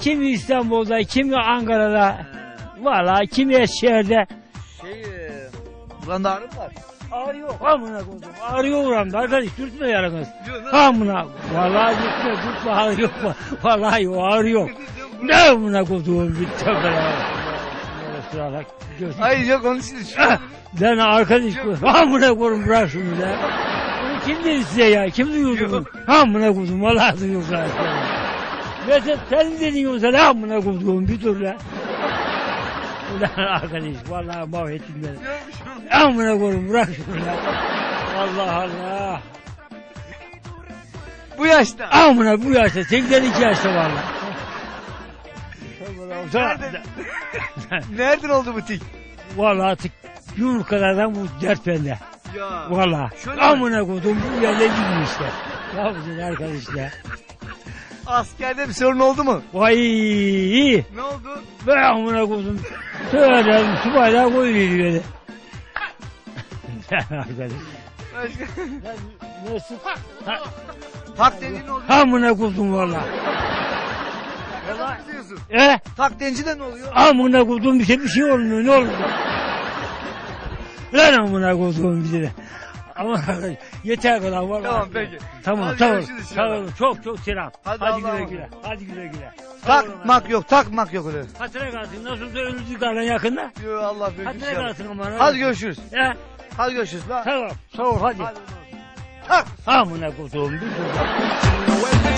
Kimi İstanbul'da, kimi Ankara'da. Valla kimi Eskişehir'de. Şey, e, buranda ağrı mı var? Ağrı yok. Amına koydum. Ağrı yok buramda. Arkadaş dürtme yaranız. Amına. Vallahi dürtme dürtme ağrı yok. Vallahi yok ağrı yok. Ne amına tövbe ya. Bismillahirrahmanirrahim. Gözüm- Hayır yok onun için. Şu, Lan arkadaş amına koyun bırak şunu ya. Bunu kim dedi size ya? Kim duyurdu bunu? Amına koydum. Vallahi duyurdular. Mesela sen dedin yoksa ne amına koyduğum bir dur lan. Ulan arkadaş vallahi mahvettin beni. Amına koyun bırak şunu ya. Allah Allah. bu yaşta. Amına bu yaşta 82 yaşta valla. Nerede? Nereden oldu bu tik? Valla artık yumurtalardan bu dert bende. Ya. Valla. Şöyle? Amına koydum bu yerle gibi işte. Ne yapacaksın arkadaş ya? Askerde bir sorun oldu mu? Vay. Ne oldu? Ben amına koydum. Söyledim koyuyordu beni. Sen arkadaş. Başka? Nasıl? Ha, Tak deyince ne oluyor? amına koydum valla. Yalan mı diyorsun? E? Tak deyince de ne oluyor? Amına koydum bir şey bir şey olmuyor ne olur. Lan amına koydum bize de. Ama yeter kadar valla. Tamam, peki. Tamam Hadi tamam. görüşürüz Tamam inşallah. çok çok selam. Hadi Hadi, Allah'a güle güle. Hadi güle güle. Takmak yok, takmak yok öyle. Hatıra kalsın. Nasılsa ölümsüz kalan yakında. Yo Allah büyük Hatıra inşallah. kalsın ama. Hadi görüşürüz. Ya, Hadi görüşürüz lan. tamam. Sağ ol hadi. Hadi. Tak. Amına koydum bir dur.